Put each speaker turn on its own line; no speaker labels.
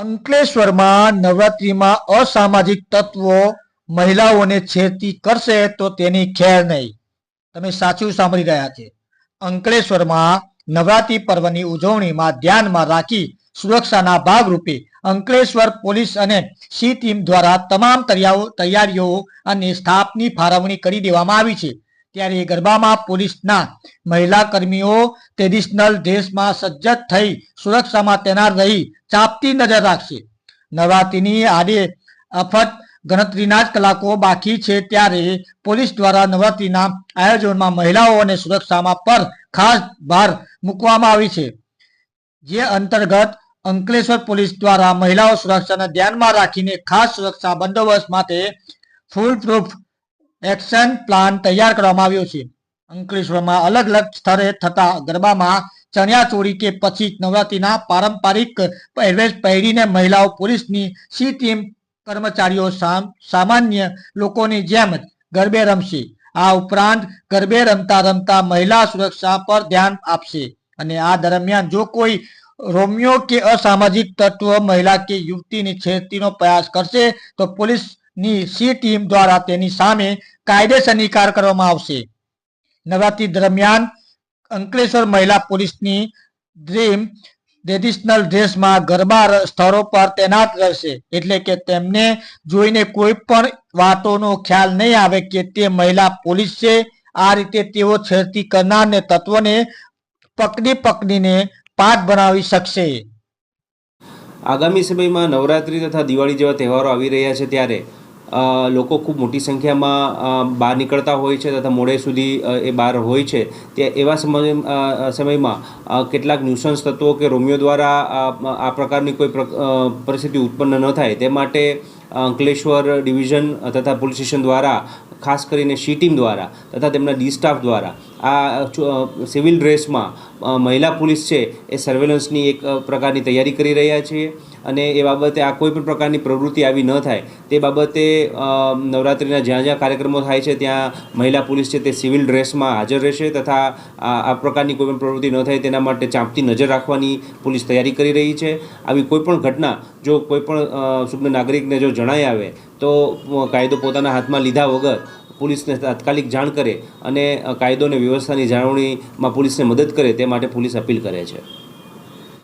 અંકલેશ્વરમાં નવરાત્રીમાં અસામાજિક તત્વો મહિલાઓને છેડતી કરશે તો તેની ખેર નહીં. તમે સાચું સાંભળી રહ્યા છે. અંકલેશ્વરમાં નવરાત્રી પર્વની ઉજવણીમાં ધ્યાનમાં રાખી સુરક્ષાના ભાગરૂપે અંકલેશ્વર પોલીસ અને સી ટીમ દ્વારા તમામ તૈયારીઓ અને સ્ટાફની ફાળવણી કરી દેવામાં આવી છે. ત્યારે ગરબામાં પોલીસના મહિલા કર્મીઓ ટ્રેડિશનલ ડ્રેસમાં સજ્જ થઈ સુરક્ષામાં તૈનાત રહી ચાપતી નજર રાખશે. નવરાત્રીની આડે અફત ગણતરીના જ કલાકો બાકી છે ત્યારે પોલીસ દ્વારા નવરાત્રીના આયોજનમાં મહિલાઓ અને સુરક્ષામાં પર ખાસ ભાર મૂકવામાં આવી છે. જે અંતર્ગત અંકલેશ્વર પોલીસ દ્વારા મહિલાઓ સુરક્ષાને ધ્યાનમાં રાખીને ખાસ સુરક્ષા બંદોબસ્ત માટે ફૂલ પ્રૂફ એક્શન પ્લાન તૈયાર કરવામાં આવ્યો છે. અંકલેશ્વરમાં અલગ અલગ સ્થળે થતા ગરબામાં ચણિયા ચોળી કે પછી નવરાત્રીના પારંપરિક પહેરવેશ પહેરીને મહિલાઓ પોલીસની સી ટીમ કર્મચારીઓ સામ- સામાન્ય લોકોની જેમ જ ગરબે રમશે. આ ઉપરાંત ગરબે રમતા રમતા મહિલા સુરક્ષા પર ધ્યાન આપશે. અને આ દરમિયાન જો કોઈ રોમિયો કે અસામાજિક તત્વ મહિલા કે યુવતીની છેડતીનો પ્રયાસ કરશે, તો પોલીસની સી ટીમ દ્વારા તેની સામે કાયદેસર નિકાર કરવામાં આવશે. નવરાત્રી દરમિયાન અંકલેશ્વર મહિલા પોલીસની ડ્રીમ ટ્રેડિશનલ ડ્રેસમાં ગરબા સ્થળો પર તૈનાત રહેશે. એટલે કે તેમને જોઈને કોઈ પણ વાતોનો ખ્યાલ નહીં આવે કે તે મહિલા પોલીસ છે. આ રીતે તેઓ છેડતી કરનારને તત્વોને પકડી પકડીને પાઠ બનાવી શકશે.
આગામી સમયમાં નવરાત્રી તથા દિવાળી જેવા તહેવારો આવી રહ્યા છે ત્યારે લોકો ખૂબ મોટી સંખ્યામાં બહાર નીકળતા હોય છે તથા મોડે સુધી એ બહાર હોય છે. તે એવા સમય સમયમાં કેટલાક ન્યુસન્સ તત્વો કે રોમિયો દ્વારા આ પ્રકારની કોઈ પ્ર- પરિસ્થિતિ ઉત્પન્ન ન થાય. તે માટે અંકલેશ્વર ડિવિઝન તથા પોલીસ સ્ટેશન દ્વારા, ખાસ કરીને સી ટીમ દ્વારા તથા તેમના ડી સ્ટાફ દ્વારા, આ સિવિલ ડ્રેસમાં મહિલા પોલીસ છે એ સર્વેલન્સની એક પ્રકારની તૈયારી કરી રહ્યા છીએ. અને એ બાબતે આ કોઈ પણ પ્રકારની પ્રવૃત્તિ આવી ન થાય. તે બાબતે નવરાત્રિના જ્યાં જ્યાં કાર્યક્રમો થાય છે, ત્યાં મહિલા પોલીસ છે તે સિવિલ ડ્રેસમાં હાજર રહેશે તથા આ પ્રકારની કોઈ પણ પ્રવૃત્તિ ન થાય તેના માટે ચાંપતી નજર રાખવાની પોલીસ તૈયારી કરી રહી છે. આવી કોઈ પણ ઘટના જો કોઈ પણ સુજ્ઞ નાગરિકને જો જણાઈ આવે, તો કાયદો પોતાના હાથમાં લીધા વગર પોલીસને તાત્કાલિક જાણ કરે અને કાયદો અને વ્યવસ્થાની જાળવણીમાં પોલીસને મદદ કરે તે માટે પોલીસ અપીલ કરે છે.